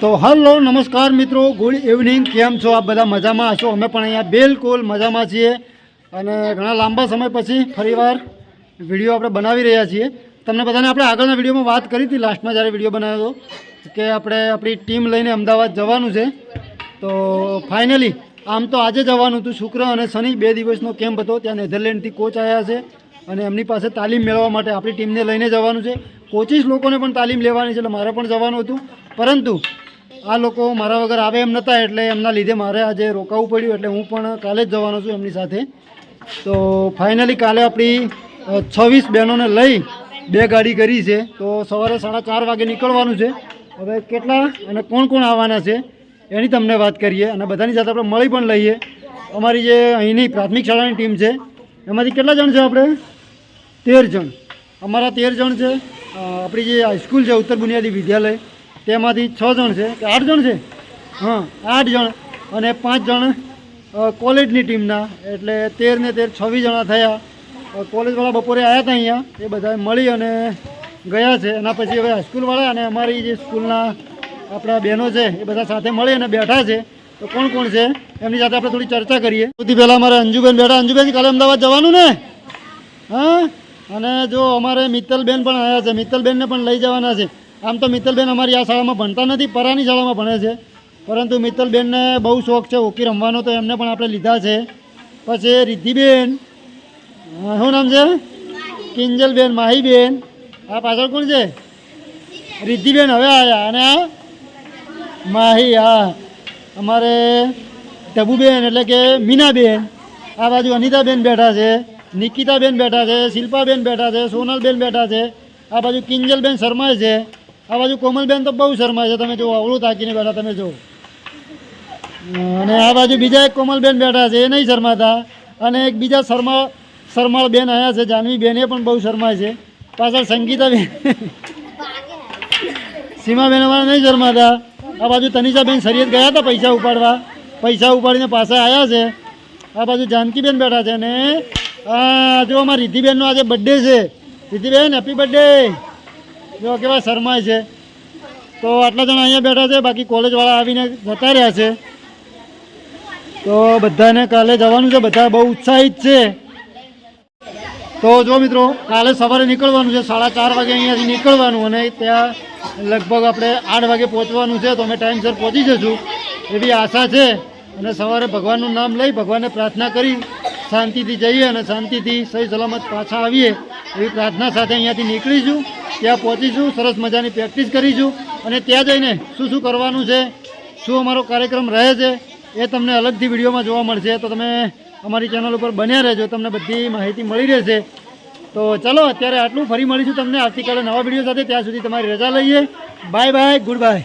તો હલો, નમસ્કાર મિત્રો. Good evening. કેમ છો? આપ બધા મજામાં હશો? અમે પણ અહીંયા બિલકુલ મજામાં છીએ. અને ઘણા લાંબા સમય પછી ફરીવાર વીડિયો આપણે બનાવી રહ્યા છીએ. તમને બધાને આપણે આગળના વિડીયોમાં વાત કરી હતી, લાસ્ટમાં જ્યારે વીડિયો બનાવ્યો કે આપણે આપણી ટીમ લઈને અમદાવાદ જવાનું છે. તો ફાઇનલી આમ તો આજે જવાનું હતું. શુક્ર અને શનિ બે દિવસનો કેમ્પ હતો. ત્યાં નેધરલેન્ડથી કોચ આવ્યા છે અને એમની પાસે તાલીમ મેળવવા માટે આપણી ટીમને લઈને જવાનું છે. કોચિસ લોકોને પણ તાલીમ લેવાની છે, એટલે મારે પણ જવાનું હતું. પરંતુ આ લોકો મારા વગર આવે એમ નહોતા એટલે એમના લીધે મારે આજે રોકાવું પડ્યું, એટલે હું પણ કાલે જ જવાનો છું એમની સાથે. તો ફાઇનલી કાલે આપણી છવ્વીસ બહેનોને લઈ બે ગાડી કરી છે. તો સવારે સાડા ચાર વાગે નીકળવાનું છે. હવે કેટલા અને કોણ કોણ આવવાના છે, એની તમને વાત કરીએ. અને બધાની સાથે આપણે મળી પણ લઈએ. અમારી જે અહીંની પ્રાથમિક શાળાની ટીમ છે, એમાંથી કેટલા જણ છે આપણે? તેર જણ. અમારા તેર જણ છે. આપણી જે હાઈસ્કૂલ છે, ઉત્તર બુનિયાદી વિદ્યાલય. તેમાંથી છ જણ છે કે આઠ જણ છે? હા, આઠ જણ અને પાંચ જણ કોલેજની ટીમના. એટલે તેર ને તેર છવ્વીસ જણા થયા. કોલેજવાળા બપોરે આવ્યા હતા અહીંયા. એ બધા મળી અને ગયા છે. એના પછી હવે હાઈસ્કૂલવાળા અને અમારી જે સ્કૂલના આપણા બહેનો છે, એ બધા સાથે મળી અને બેઠા છે. તો કોણ કોણ છે? એમની સાથે આપણે થોડી ચર્ચા કરીએ. સૌથી પહેલાં અમારે અંજુબેન બેઠા. અંજુબેન કાલે અમદાવાદ જવાનું ને? હા? અને જો અમારે મિત્તલબેન પણ આવ્યા છે. મિત્તલબેનને પણ લઈ જવાના છે. આમ તો મિત્તલબેન અમારી આ શાળામાં ભણતા નથી, પરાની શાળામાં ભણે છે. પરંતુ મિત્તલબેનને બહુ શોખ છે હોકી રમવાનો, તો એમને પણ આપણે લીધા છે. પછી રિદ્ધિબેન શું નામ છે? કિંજલબેન, માહીબેન. આ પાછળ કોણ છે? રિદ્ધિબેન હવે આવ્યા અને આ માહી, હા. અમારે ટબુબેન એટલે કે મીનાબેન. આ બાજુ અનિતાબેન બેઠા છે, નિકિતાબેન બેઠા છે, શિલ્પાબેન બેઠા છે, સોનલબેન બેઠા છે. આ બાજુ કિંજલબેન શર્માય છે. આ બાજુ કોમલબેન તો બહુ શર્માય છે. તમે જુઓ અવળું તાકીને બેઠા, તમે જુઓ. અને આ બાજુ બીજા એક કોમલબેન બેઠા છે, એ નહીં શરમાતા. અને એક બીજા શર્મા શરમાળ બેન આવ્યા છે જાનવી બેન એ પણ બહુ શરમાય છે. પાછળ સંગીતાબેન. સીમાબેન અમારા નહીં શરમાતા. આ બાજુ તનિષાબેન શરીયત ગયા હતા પૈસા ઉપાડવા. પૈસા ઉપાડીને પાછા આવ્યા છે. આ બાજુ જાનકીબેન બેઠા છે અને જો અમારા રિદ્ધિબેનનો આજે બર્થડે છે. રિદ્ધિબેન હેપી બર્થડે જો કેવા શરમાય છે. તો આટલા જણા અહીંયા બેઠા છે, બાકી કોલેજવાળા આવીને જતા રહ્યા છે. તો બધાને કાલે જવાનું છે, બધા બહુ ઉત્સાહિત છે. તો જો મિત્રો, કાલે સવારે નીકળવાનું છે, સાડા ચાર વાગે અહીંયાથી નીકળવાનું અને ત્યાં લગભગ આપણે આઠ વાગે પહોંચવાનું છે, તો અમે ટાઈમસર પહોંચી જશું એવી આશા છે. અને સવારે ભગવાનનું નામ લઈ, ભગવાનને પ્રાર્થના કરી, શાંતિથી જઈએ અને શાંતિથી સહી સલામત પાછા આવીએ, એવી પ્રાર્થના સાથે અહીંયાથી નીકળીશું. ત્યાં પહોંચીશું, સરસ મજાની પ્રેક્ટિસ કરીશું અને ત્યાં જઈને શું શું કરવાનું છે, શું અમારો કાર્યક્રમ રહે છે, એ તમને અલગથી વિડીયોમાં જોવા મળશે. તો તમે અમારી ચેનલ ઉપર બન્યા રહેજો, તમને બધી માહિતી મળી રહેશે. તો ચલો, અત્યારે આટલું. ફરી મળીશું તમને. આવતીકાલે નવા વીડિયો સાથે. ત્યાં સુધી તમારી રજા લઈએ. Bye bye good bye